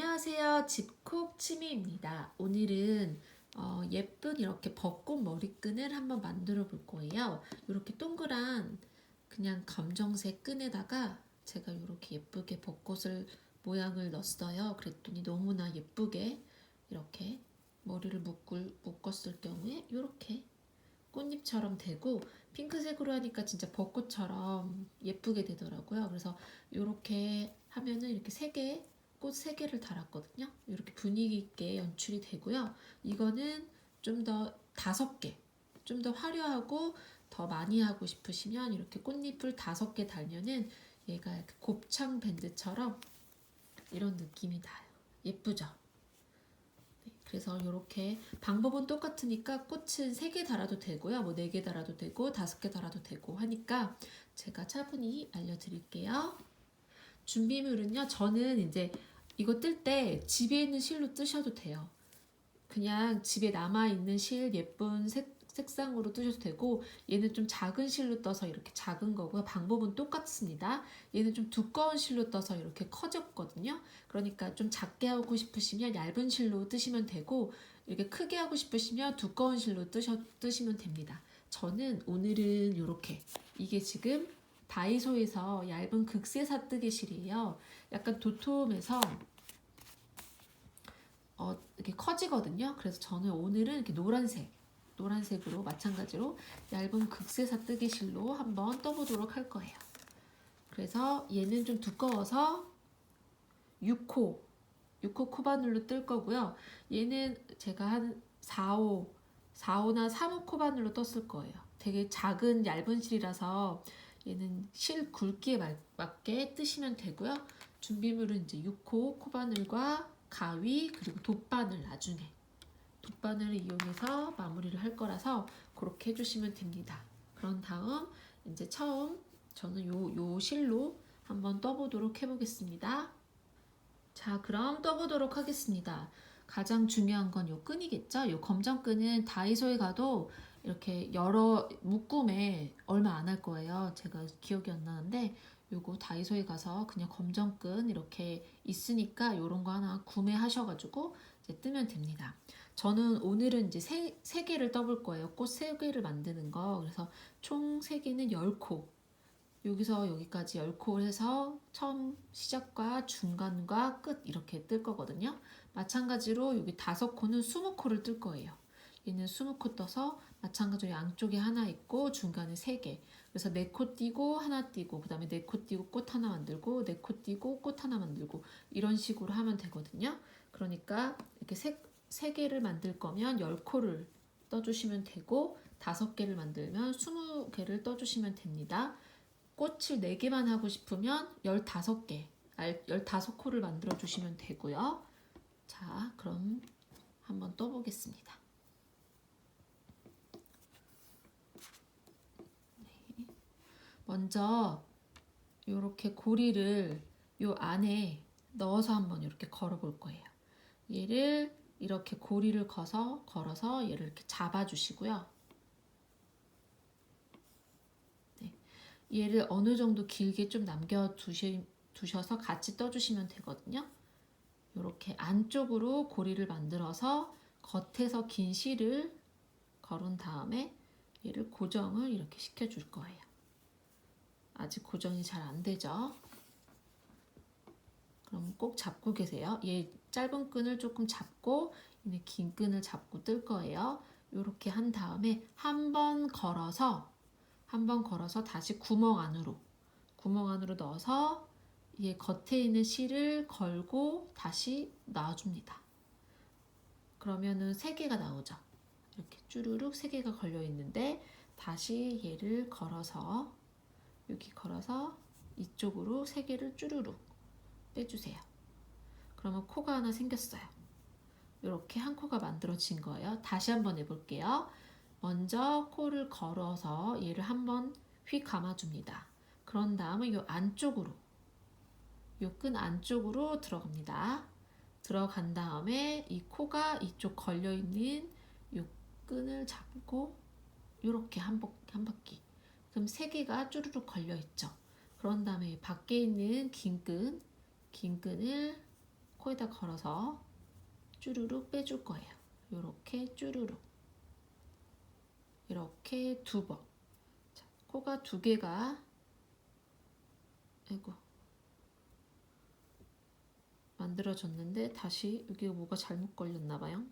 안녕하세요. 집콕 치미입니다. 오늘은 어, 예쁜 이렇게 벚꽃 머리끈을 한번 만들어 볼 거예요. 이렇게 동그란 그냥 검정색 끈에다가 제가 이렇게 예쁘게 벚꽃을 모양을 넣었어요. 그랬더니 너무나 예쁘게 이렇게 머리를 묶을, 묶었을 경우에 이렇게 꽃잎처럼 되고 핑크색으로 하니까 진짜 벚꽃처럼 예쁘게 되더라고요. 그래서 이렇게 하면은 이렇게 세 개, 꽃세 개를 달았거든요. 이렇게 분위기 있게 연출이 되고요. 이거는 좀 더 다섯 개, 좀 더 화려하고 더 많이 하고 싶으시면 이렇게 꽃잎을 다섯 개 달면은 얘가 곱창 밴드처럼 이런 느낌이 나요. 예쁘죠? 네, 그래서 이렇게 방법은 똑같으니까 꽃은 세개 달아도 되고요. 뭐네개 달아도 되고 다섯 개 달아도 되고 하니까 제가 차분히 알려드릴게요. 준비물은요. 저는 이제 이거 뜰 때 집에 있는 실로 뜨셔도 돼요. 그냥 집에 남아 있는 실 예쁜 색 색상으로 뜨셔도 되고 얘는 좀 작은 실로 떠서 이렇게 작은 거고요. 방법은 똑같습니다. 얘는 좀 두꺼운 실로 떠서 이렇게 커졌거든요. 그러니까 좀 작게 하고 싶으시면 얇은 실로 뜨시면 되고 이렇게 크게 하고 싶으시면 두꺼운 실로 뜨셔, 뜨시면 됩니다. 저는 오늘은 이렇게 이게 지금 다이소에서 얇은 극세 사 뜨개 실이에요. 약간 도톰해서 어, 이렇게 커지거든요. 그래서 저는 오늘은 이렇게 노란색, 노란색으로 마찬가지로 얇은 극세 사 뜨개 실로 한번 떠보도록 할 거예요. 그래서 얘는 좀 두꺼워서 6호, 6호 코바늘로 뜰 거고요. 얘는 제가 한 4호, 4호나 3호 코바늘로 떴을 거예요. 되게 작은 얇은 실이라서 얘는 실 굵기에 맞게 뜨시면 되고요. 준비물은 이제 6호 코바늘과 가위 그리고 돗바늘 나중에 돗바늘을 이용해서 마무리를 할 거라서 그렇게 해주시면 됩니다. 그런 다음 이제 처음 저는 요, 요 실로 한번 떠보도록 해보겠습니다. 자 그럼 떠보도록 하겠습니다. 가장 중요한 건 요 끈이겠죠? 요 검정끈은 다이소에 가도 이렇게 여러 묶음에 얼마 안 할 거예요. 제가 기억이 안 나는데 요거 다이소에 가서 그냥 검정끈 이렇게 있으니까 요런 거 하나 구매하셔가지고 이제 뜨면 됩니다. 저는 오늘은 이제 세, 세 개를 떠볼 거예요. 꽃 세 개를 만드는 거. 그래서 총 세 개는 10코. 여기서 여기까지 10코를 해서 처음 시작과 중간과 끝 이렇게 뜰 거거든요. 마찬가지로 여기 다섯 코는 20코를 뜰 거예요. 얘는 20코 떠서 마찬가지로 양쪽에 하나 있고 중간에 세 개. 그래서 네코 띄고 하나 띄고 그 다음에 네코 띄고 꽃 하나 만들고 네코 띄고 꽃 하나 만들고 이런 식으로 하면 되거든요. 그러니까 이렇게 세, 세 개를 만들 거면 열 코를 떠주시면 되고 다섯 개를 만들면 스무 개를 떠주시면 됩니다. 꽃을 네 개만 하고 싶으면 열다섯 개, 열다섯 코를 만들어 주시면 되고요. 자, 그럼 한번 떠보겠습니다. 먼저 이렇게 고리를 요 안에 넣어서 한번 이렇게 걸어 볼 거예요. 얘를 이렇게 고리를 거서 걸어서 얘를 이렇게 잡아 주시고요. 네. 얘를 어느 정도 길게 좀 남겨 두셔서 같이 떠 주시면 되거든요. 이렇게 안쪽으로 고리를 만들어서 겉에서 긴 실을 걸은 다음에 얘를 고정을 이렇게 시켜 줄 거예요. 아직 고정이 잘 안 되죠. 그럼 꼭 잡고 계세요. 얘 짧은 끈을 조금 잡고 얘는 긴 끈을 잡고 뜰 거예요. 이렇게 한 다음에 한 번 걸어서 한 번 걸어서 다시 구멍 안으로 구멍 안으로 넣어서 얘 겉에 있는 실을 걸고 다시 놔줍니다. 그러면은 세 개가 나오죠. 이렇게 쭈루룩 세 개가 걸려 있는데 다시 얘를 걸어서 여기 걸어서 이쪽으로 세 개를 쭈루룩 빼주세요. 그러면 코가 하나 생겼어요. 이렇게 한 코가 만들어진 거예요. 다시 한번 해볼게요. 먼저 코를 걸어서 얘를 한번 휙 감아줍니다. 그런 다음에 이 안쪽으로 이끈 안쪽으로 들어갑니다. 들어간 다음에 이 코가 이쪽 걸려 있는 이 끈을 잡고 이렇게 한, 한 바퀴 그럼 세 개가 쭈루룩 걸려 있죠. 그런 다음에 밖에 있는 긴 끈, 긴 끈을 코에다 걸어서 쭈루룩 빼줄 거예요. 요렇게 쭈루룩. 이렇게 두 번. 자, 코가 두 개가 아이고 만들어졌는데 다시 여기 뭐가 잘못 걸렸나 봐요.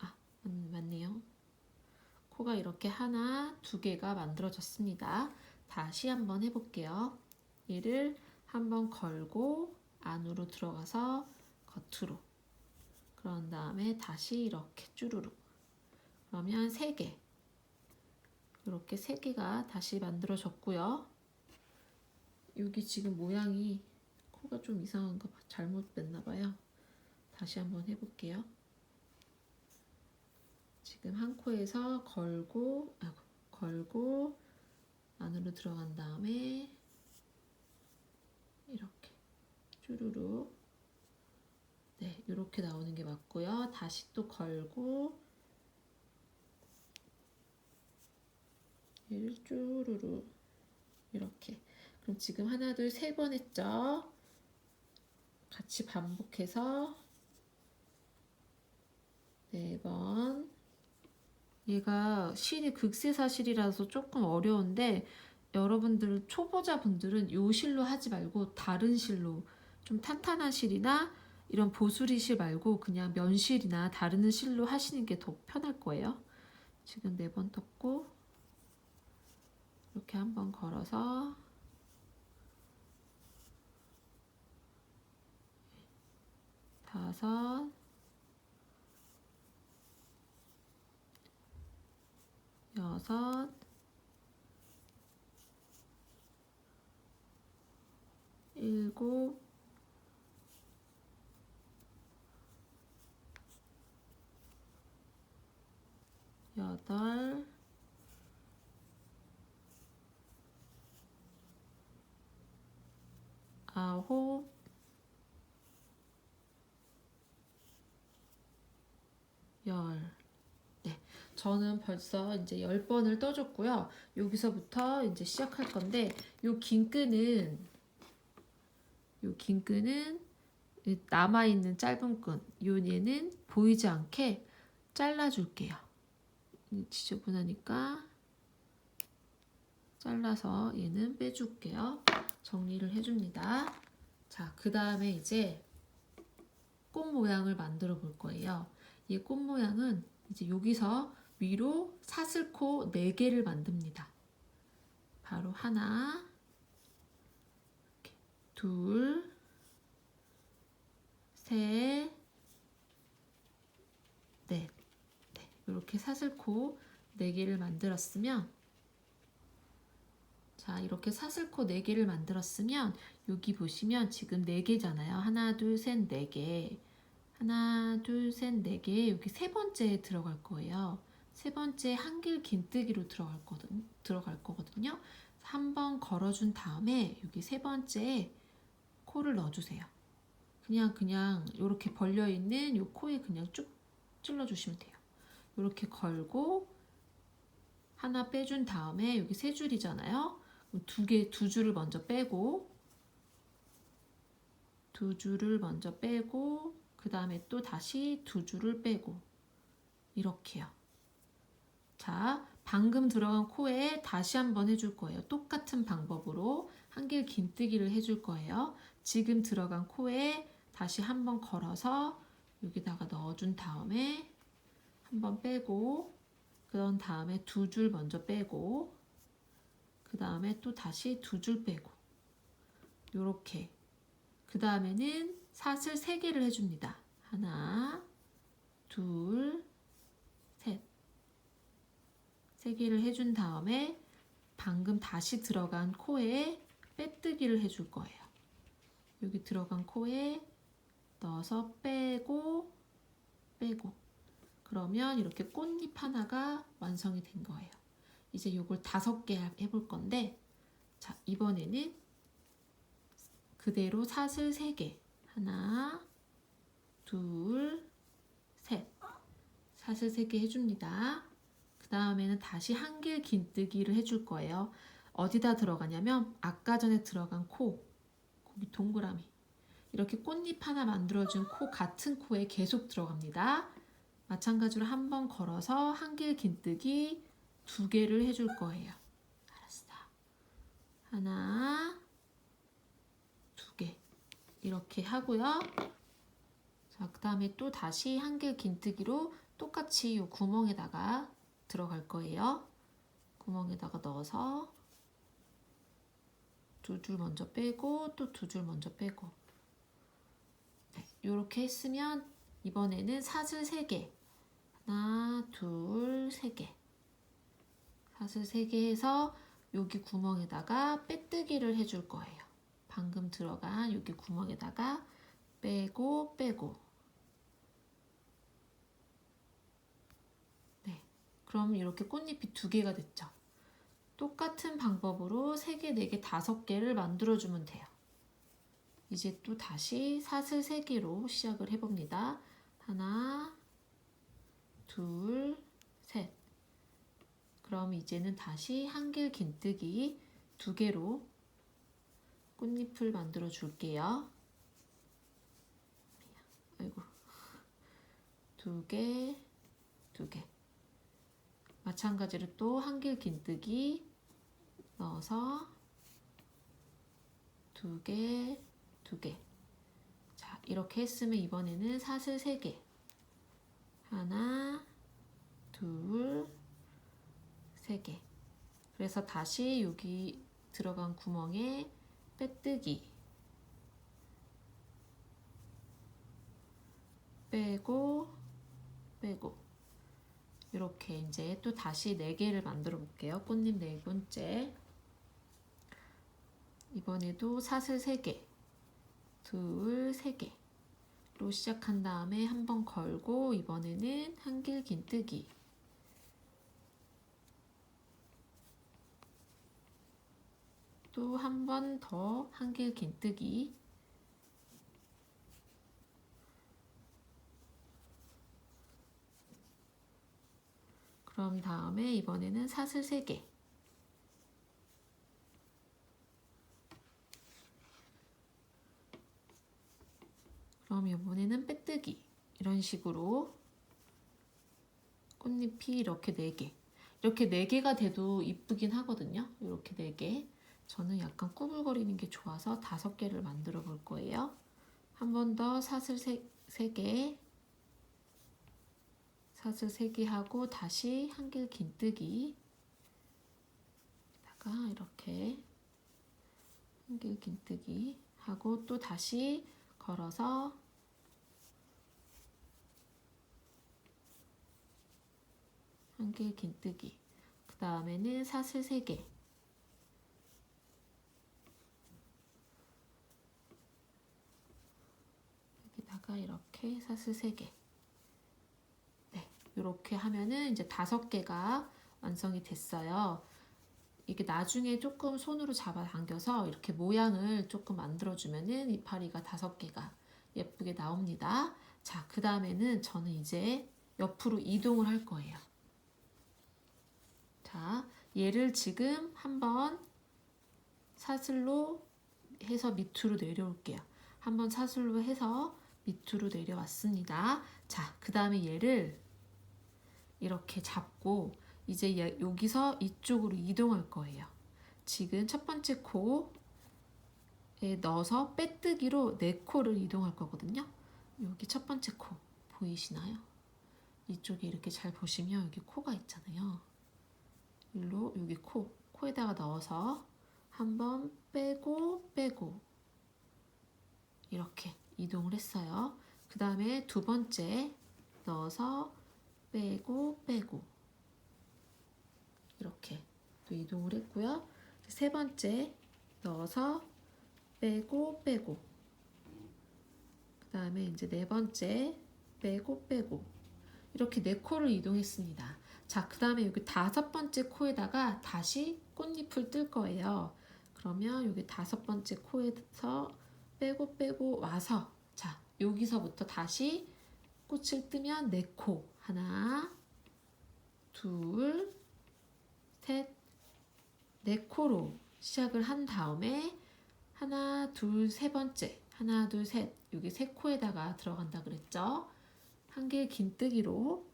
아, 맞- 맞네요. 코가 이렇게 하나, 두 개가 만들어졌습니다. 다시 한번 해볼게요. 얘를 한번 걸고 안으로 들어가서 겉으로. 그런 다음에 다시 이렇게 쭈루룩. 그러면 세 개. 이렇게 세 개가 다시 만들어졌고요. 여기 지금 모양이 코가 좀 이상한가 봐. 잘못됐나 봐요. 다시 한번 해볼게요. 지금 한 코에서 걸고, 아이고, 걸고 안으로 들어간 다음에 이렇게 쭈루룩 네, 이렇게 나오는 게 맞고요. 다시 또 걸고 쭈루룩 이렇게 그럼 지금 하나 둘 세 번 했죠? 같이 반복해서 네 번. 얘가 실이 극세사실이라서 조금 어려운데 여러분들 초보자분들은 요 실로 하지 말고 다른 실로 좀 탄탄한 실이나 이런 보수리 실 말고 그냥 면실이나 다른 실로 하시는 게 더 편할 거예요. 지금 네 번 떴고 이렇게 한번 걸어서 다섯 여섯. 일곱. 여덟. 아홉. 열. 네, 저는 벌써 이제 열 번을 떠줬고요. 여기서부터 이제 시작할 건데 요 긴 끈은 요 긴 끈은 남아 있는 짧은 끈, 요 얘는 보이지 않게 잘라 줄게요. 지저분하니까 잘라서 얘는 빼줄게요. 정리를 해줍니다. 자, 그 다음에 이제 꽃 모양을 만들어 볼 거예요. 이 꽃 모양은 이제 여기서 위로 사슬코 4개를 만듭니다. 바로 하나, 둘, 셋, 넷. 네, 이렇게 사슬코 4개를 만들었으면 자, 이렇게 사슬코 4개를 만들었으면 여기 보시면 지금 4개잖아요. 하나, 둘, 셋, 4개. 하나, 둘, 셋, 네 개. 여기 세 번째에 들어갈 거예요. 세 번째 한길 긴뜨기로 들어갈 거든 들어갈 거거든요. 한 번 걸어준 다음에 여기 세 번째에 코를 넣어주세요. 그냥 그냥 이렇게 벌려 있는 요 코에 그냥 쭉 찔러 주시면 돼요. 이렇게 걸고 하나 빼준 다음에 여기 세 줄이잖아요. 두 개, 두 줄을 먼저 빼고 두 줄을 먼저 빼고 그 다음에 또 다시 두 줄을 빼고 이렇게요. 자, 방금 들어간 코에 다시 한번 해줄 거예요. 똑같은 방법으로 한길 긴뜨기를 해줄 거예요. 지금 들어간 코에 다시 한번 걸어서 여기다가 넣어준 다음에 한번 빼고 그런 다음에 두 줄 먼저 빼고 그 다음에 또 다시 두 줄 빼고 요렇게 그 다음에는 사슬 3개를 해줍니다. 하나, 둘, 셋. 3개를 해준 다음에 방금 다시 들어간 코에 빼뜨기를 해줄 거예요. 여기 들어간 코에 넣어서 빼고, 빼고. 그러면 이렇게 꽃잎 하나가 완성이 된 거예요. 이제 이걸 다섯 개 해볼 건데, 자, 이번에는 그대로 사슬 3개. 하나, 둘, 셋. 사슬 3개 해줍니다. 그 다음에는 다시 한길 긴뜨기를 해줄 거예요. 어디다 들어가냐면 아까 전에 들어간 코, 거기 동그라미. 이렇게 꽃잎 하나 만들어준 코 같은 코에 계속 들어갑니다. 마찬가지로 한 번 걸어서 한길 긴뜨기 두 개를 해줄 거예요. 알았어. 하나, 두 개. 이렇게 하고요. 자, 그 다음에 또 다시 한길 긴뜨기로 똑같이 이 구멍에다가 들어갈 거예요. 구멍에다가 넣어서 두 줄 먼저 빼고 또 두 줄 먼저 빼고. 네, 이렇게 했으면 이번에는 사슬 3개. 하나 둘 3개. 사슬 3개 해서 여기 구멍에다가 빼뜨기를 해줄 거예요. 방금 들어간 여기 구멍에다가 빼고 빼고 네 그럼 이렇게 꽃잎이 두 개가 됐죠 똑같은 방법으로 3개, 4개, 5개를 만들어주면 돼요. 이제 또 다시 사슬 3개로 시작을 해봅니다. 하나, 둘, 셋. 그럼 이제는 다시 한길 긴뜨기 두 개로 꽃잎을 만들어 줄게요. 아이고. 두 개, 두 개. 마찬가지로 또 한길 긴뜨기 넣어서 두 개, 두 개. 자, 이렇게 했으면 이번에는 사슬 세 개. 하나, 둘, 세 개. 그래서 다시 여기 들어간 구멍에 빼뜨기. 빼고, 빼고. 이렇게 이제 또 다시 4개를 만들어 볼게요. 꽃잎 네 번째. 이번에도 사슬 3개, 둘, 3개 로 시작한 다음에 한 번 걸고 이번에는 한길 긴뜨기. 또 한 번 더 한길 긴뜨기. 그럼 다음에 이번에는 사슬 3개. 그럼 이번에는 빼뜨기. 이런 식으로 꽃잎이 이렇게 4개. 이렇게 4개가 돼도 이쁘긴 하거든요. 이렇게 4개. 저는 약간 꾸불거리는 게 좋아서 5개를 만들어 볼 거예요. 한 번 더 사슬 3개. 사슬 3개 하고 다시 한길 긴뜨기. 다가 이렇게 한길 긴뜨기 하고 또 다시 걸어서 한길 긴뜨기. 그 다음에는 사슬 3개. 여기다가 이렇게 사슬 3개 이렇게 하면은 이제 다섯 개가 완성이 됐어요. 이게 나중에 조금 손으로 잡아 당겨서 이렇게 모양을 조금 만들어주면은 이파리가 다섯 개가 예쁘게 나옵니다. 자, 그 다음에는 저는 이제 옆으로 이동을 할 거예요. 자, 얘를 지금 한번 사슬로 해서 밑으로 내려올게요. 한번 사슬로 해서 밑으로 내려왔습니다. 자, 그 다음에 얘를 이렇게 잡고 이제 여기서 이쪽으로 이동할 거예요. 지금 첫 번째 코에 넣어서 빼뜨기로 네 코를 이동할 거거든요. 여기 첫 번째 코 보이시나요? 이쪽에 이렇게 잘 보시면 여기 코가 있잖아요. 일로 여기 코, 코에다가 넣어서 한번 빼고 빼고 이렇게 이동을 했어요. 그 다음에 두 번째 넣어서 빼고 빼고 이렇게 또 이동을 했고요. 세 번째 넣어서 빼고 빼고 그 다음에 이제 네 번째 빼고 빼고 이렇게 네 코를 이동했습니다. 자, 그 다음에 여기 다섯 번째 코에다가 다시 꽃잎을 뜰 거예요. 그러면 여기 다섯 번째 코에서 빼고 빼고 와서 자, 여기서부터 다시 꽃을 뜨면 네 코. 하나, 둘, 셋, 네 코로 시작을 한 다음에 하나, 둘, 세 번째 하나, 둘, 셋. 여기 세 코에다가 들어간다 그랬죠? 한 개의 긴뜨기로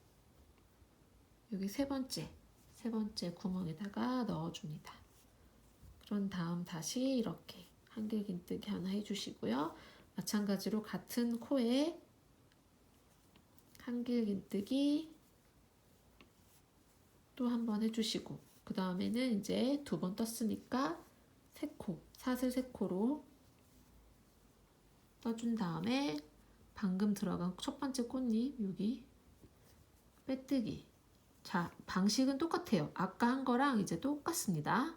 여기 세 번째, 세 번째 구멍에다가 넣어줍니다. 그런 다음 다시 이렇게 한 개 긴뜨기 하나 해주시고요. 마찬가지로 같은 코에 한길 긴뜨기 또 한 번 해주시고 그 다음에는 이제 두 번 떴으니까 세 코, 사슬 세 코로 떠준 다음에 방금 들어간 첫 번째 꽃잎 여기 빼뜨기. 자 방식은 똑같아요. 아까 한 거랑 이제 똑같습니다.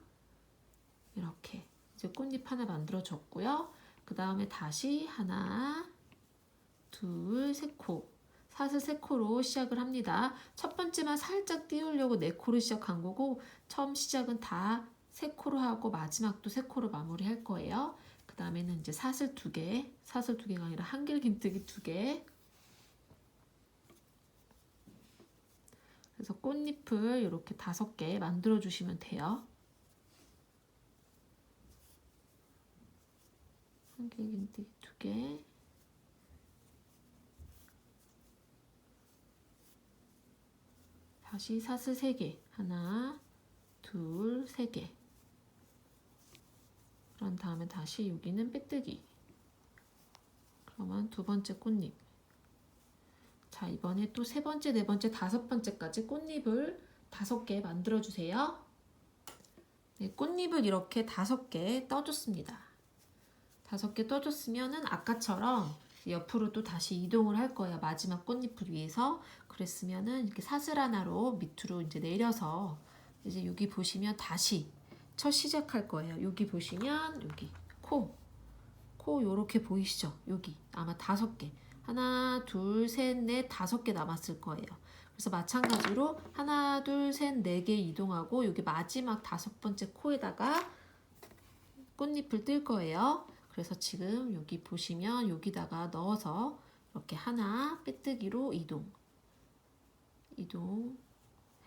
이렇게 이제 꽃잎 하나 만들어줬고요. 그 다음에 다시 하나 둘 세 코 사슬 세 코로 시작을 합니다 첫 번째만 살짝 띄우려고 네 코로 시작한 거고 처음 시작은 다 세 코로 하고 마지막도 세 코로 마무리 할 거예요 그 다음에는 이제 사슬 두 개, 사슬 두 개가 아니라 한길 긴뜨기 두 개. 그래서 꽃잎을 이렇게 다섯 개 만들어 주시면 돼요. 한길 긴뜨기 두 개. 다시 사슬 세 개. 하나, 둘, 세 개. 그런 다음에 다시 여기는 빼뜨기. 그러면 두 번째 꽃잎. 자, 이번에 또 세 번째, 네 번째, 다섯 번째까지 꽃잎을 다섯 개 만들어 주세요. 네, 꽃잎을 이렇게 다섯 개 떠줬습니다. 다섯 개 떠줬으면은 아까처럼 옆으로 또 다시 이동을 할 거예요. 마지막 꽃잎을 위해서. 그랬으면은 이렇게 사슬 하나로 밑으로 이제 내려서 이제 여기 보시면 다시 첫 시작할 거예요. 여기 보시면 여기 코, 코 요렇게 보이시죠? 여기 아마 다섯 개, 하나, 둘, 셋, 넷, 다섯 개 남았을 거예요. 그래서 마찬가지로 하나, 둘, 셋, 네 개 이동하고 여기 마지막 다섯 번째 코에다가 꽃잎을 뜰 거예요. 그래서 지금 여기 보시면 여기다가 넣어서 이렇게 하나 빼뜨기로 이동, 이동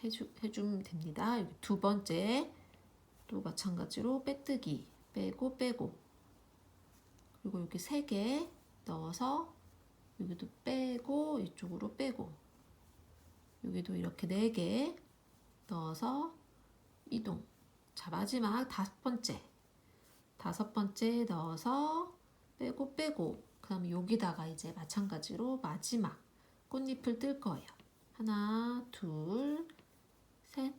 해주, 해주면 됩니다. 두 번째 또 마찬가지로 빼뜨기 빼고 빼고. 그리고 여기 세 개 넣어서 여기도 빼고 이쪽으로 빼고. 여기도 이렇게 네 개 넣어서 이동. 자 마지막 다섯 번째 다섯 번째 넣어서 빼고 빼고 그 다음에 여기다가 이제 마찬가지로 마지막 꽃잎을 뜰 거예요 하나 둘 셋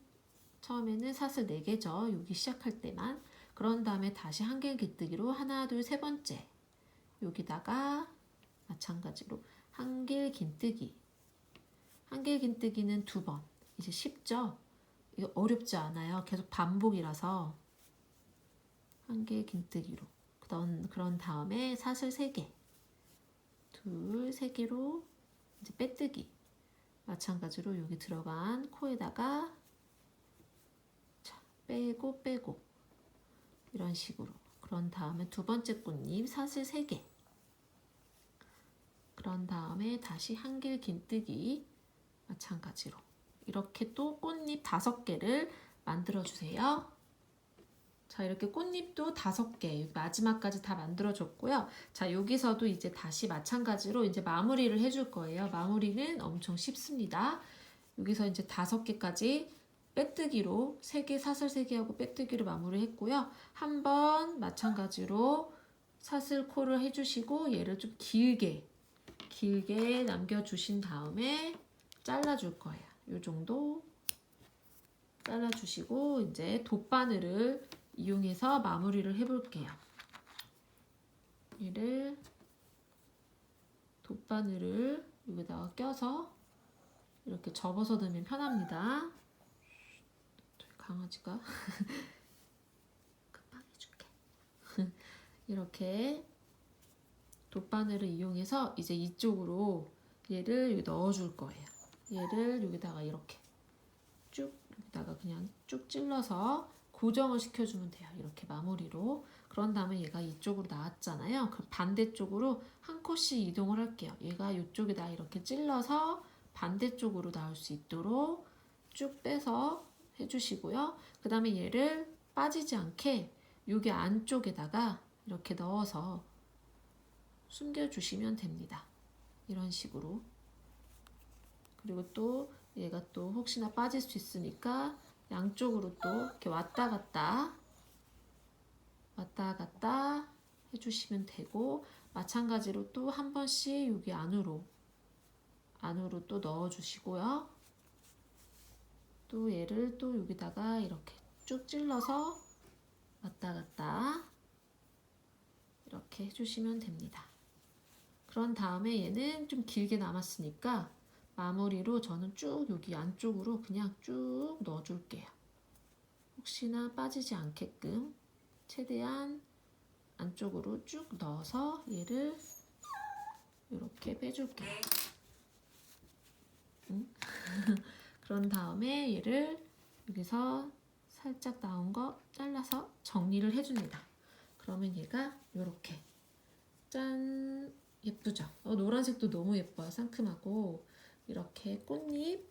처음에는 사슬 4개죠. 여기 시작할 때만. 그런 다음에 다시 한길 깃뜨기로 하나, 둘, 세 번째. 여기다가 마찬가지로 한길 긴뜨기. 한길 긴뜨기는 두 번. 이제 쉽죠? 이거 어렵지 않아요. 계속 반복이라서 한길 긴뜨기로. 그런 그런 다음에 사슬 3개. 둘, 세 개로 이제 빼뜨기. 마찬가지로 여기 들어간 코에다가 빼고 빼고 이런 식으로 그런 다음에 두 번째 꽃잎 사슬 3개 그런 다음에 다시 한 길 긴뜨기 마찬가지로 이렇게 또 꽃잎 다섯 개를 만들어 주세요. 자 이렇게 꽃잎도 다섯 개 마지막까지 다 만들어 줬고요. 자 여기서도 이제 다시 마찬가지로 이제 마무리를 해줄 거예요. 마무리는 엄청 쉽습니다. 여기서 이제 다섯 개까지 빼뜨기로 3개 사슬 3개 하고 빼뜨기로 마무리 했고요. 한 번 마찬가지로 사슬 코를 해주시고 얘를 좀 길게 길게 남겨주신 다음에 잘라줄 거예요. 이 정도 잘라주시고 이제 돗바늘을 이용해서 마무리를 해볼게요. 얘를 돗바늘을 여기다가 껴서 이렇게 접어서 넣으면 편합니다. 강아지가 금방 해줄게 이렇게 돗바늘을 이용해서 이제 이쪽으로 얘를 여기 넣어줄 거예요 얘를 여기다가 이렇게 쭉 여기다가 그냥 쭉 찔러서 고정을 시켜주면 돼요 이렇게 마무리로 그런 다음에 얘가 이쪽으로 나왔잖아요 그 반대쪽으로 한 컷씩 이동을 할게요 얘가 이쪽에다 이렇게 찔러서 반대쪽으로 나올 수 있도록 쭉 빼서 해주시고요. 그 다음에 얘를 빠지지 않게 여기 안쪽에다가 이렇게 넣어서 숨겨주시면 됩니다. 이런 식으로. 그리고 또 얘가 또 혹시나 빠질 수 있으니까 양쪽으로 또 이렇게 왔다 갔다 왔다 갔다 해주시면 되고 마찬가지로 또 한 번씩 여기 안으로 안으로 또 넣어주시고요. 또 얘를 또 여기다가 이렇게 쭉 찔러서 왔다 갔다 이렇게 해주시면 됩니다. 그런 다음에 얘는 좀 길게 남았으니까 마무리로 저는 쭉 여기 안쪽으로 그냥 쭉 넣어줄게요. 혹시나 빠지지 않게끔 최대한 안쪽으로 쭉 넣어서 얘를 이렇게 빼줄게요. 응? 그런 다음에 얘를 여기서 살짝 나온 거 잘라서 정리를 해줍니다. 그러면 얘가 이렇게 짠 예쁘죠? 어, 노란색도 너무 예뻐요. 상큼하고 이렇게 꽃잎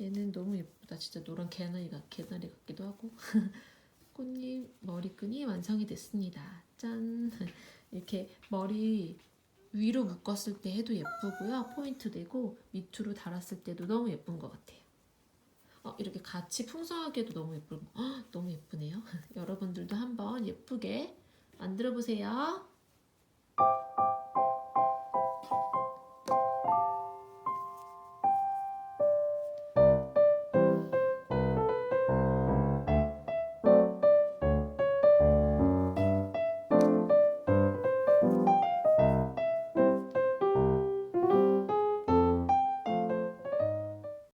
얘는 너무 예쁘다. 진짜 노란 개나리가 개나리 같기도 하고 꽃잎 머리끈이 완성이 됐습니다. 짠 이렇게 머리 위로 묶었을 때 해도 예쁘고요. 포인트 되고 밑으로 달았을 때도 너무 예쁜 것 같아요. 어, 이렇게 같이 풍성하게도 너무 예쁘고 헉, 너무 예쁘네요. 여러분들도 한번 예쁘게 만들어 보세요.